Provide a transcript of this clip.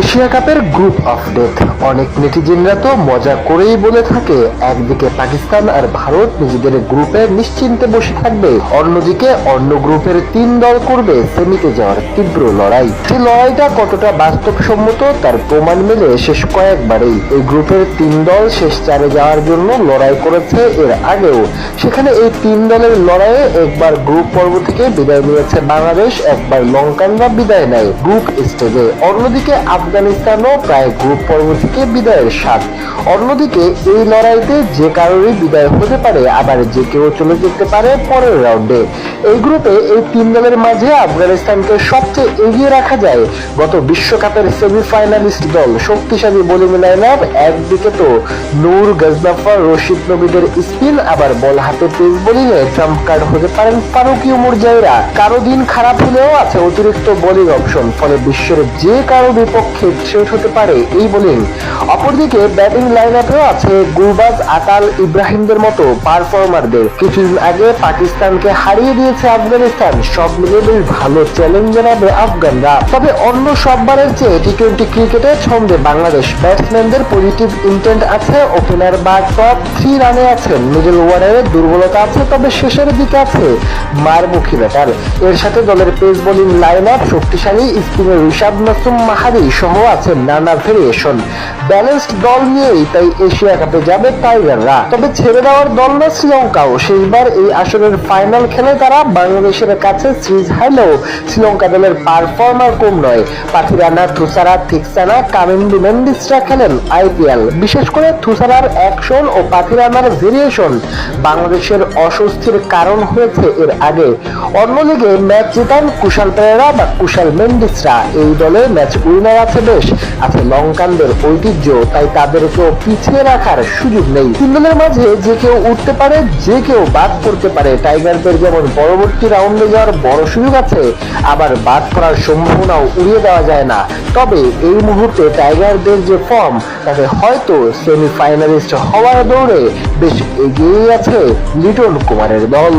Asia কাপের group of death অনেক নেটিজেনরা তো মজা করেই বলে থাকে, একদিকে পাকিস্তান আর ভারত নিজেদের গ্রুপে নিশ্চিন্তে বসে থাকবে, অন্যদিকে অন্য গ্রুপের তিন দল করবে সেমিতে যাওয়ার তীব্র লড়াই। সেই লড়াইটা কতটা বাস্তবসম্মত তার প্রমাণ মেলে শেষ কয়েকবারেই। এই গ্রুপের তিন দল শেষ চারে যাওয়ার জন্য লড়াই করেছে এর আগেও। সেখানে এই তিন দলের লড়াইয়ে একবার গ্রুপ পর্ব থেকে বিদায় নিয়েছে বাংলাদেশ, একবার লঙ্কানরা বিদায় নেয় গ্রুপ স্টেজে অন্যদিকে আফগানিস্তানও প্রায় গ্রুপ পর্ব থেকে বিদায়ের স্বাদ। অন্যদিকে, এই লড়াইতে যে কারোরই বিদায় হতে পারে, আবার যে কেউ চলে যেতে পারে পরের রাউন্ডে। এই গ্রুপে এই তিন দলের মাঝে আফগানিস্তানকে সবচেয়ে এগিয়ে রাখা যায়। গত বিশ্বকাপের সেমিফাইনালিস্ট দল শক্তিশালী বোলিং লাইন আপ একদিকে তো নূর গজনাফর রশিদ নবীদের স্পিন, আবার বল হাতে তেজ বোলিং এ ট্রাম্প কার্ড হতে পারেন ফারুকি মুরজাইরা কারও দিন খারাপ হলেও আছে অতিরিক্ত বোলিং অপশন ফলে বিশ্বের যে কারও বিপক্ষে শেষ হতে পারে এই বোলিং। অপরদিকে ব্যাটিং লাইন আপেও আছে গুরবাজ আতাল, ইব্রাহিমদের মতো পারফর্মারদের কিছুদিন আগে পাকিস্তানকে হারিয়ে দিয়েছে আফগানিস্তান। সব মিলিয়ে বেশ ভালো চ্যালেঞ্জ জানাবে আফগানরা। তবে অন্য সববারের চেয়ে টি টোয়েন্টি ক্রিকেটে ছন্দে বাংলাদেশ ব্যাটসম্যানদের পজিটিভ ইন্টেন্ট আছে। ওপেনার বা টপ থ্রি রানে আছেন মিডল ওয়ার্ডারে দুর্বলতা আছে, তবে শেষের দিকে আছে মারমুখী ব্যাটার। এর সাথে দলের পেস বোলিং লাইন আপ শক্তিশালী। স্পিনের ঋষাদ মাসুম মাহাদি সহ আছে নানা ভেরিয়েশন ব্যালেন্সড দল নিয়েই তাই এশিয়া কাপে যাবে টাইগাররা তবে ছেড়ে দেওয়ার দল না শ্রীলঙ্কাও। শেষবার এই আসরের ফাইনাল খেলে তারা বাংলাদেশের কাছে সিরিজ হারলেও শ্রীলঙ্কা দলের পারফর্মার কম নয়। পাথিরানা থুসারা, থিকসানা, কামিন্ডি মেন্ডিসরা খেলেন আইপিএল বিশেষ করে থুসারার অ্যাকশন ও পাথিরানার ভেরিয়েশন বাংলাদেশের অস্বস্তির কারণ হয়েছে এর আগে। অন্যদিকে ম্যাচ জেতান কুশাল পেরেরা বা কুশাল মেন্ডিসরা। এই দলে ম্যাচ উইনার আছে বেশ। আছে লঙ্কানদের ঐতিহ্য, তাই তাদেরকেও পিছিয়ে রাখার সুযোগ নেই। তিন দলের মাঝে যে কেউ উঠতে পারে, যে কেউ বাদ করতে পারে। টাইগারদের যেমন পরবর্তী রাউন্ডে যাওয়ার বড় সুযোগ আছে, আবার বাদ করার সম্ভাবনাও উড়িয়ে দেওয়া যায় না। তবে এই মুহূর্তে টাইগারদের যে ফর্ম, তাতে হয়তো সেমিফাইনালিস্ট হওয়ার দৌড়ে বেশ এগিয়ে আছে লিটন কুমারের দল।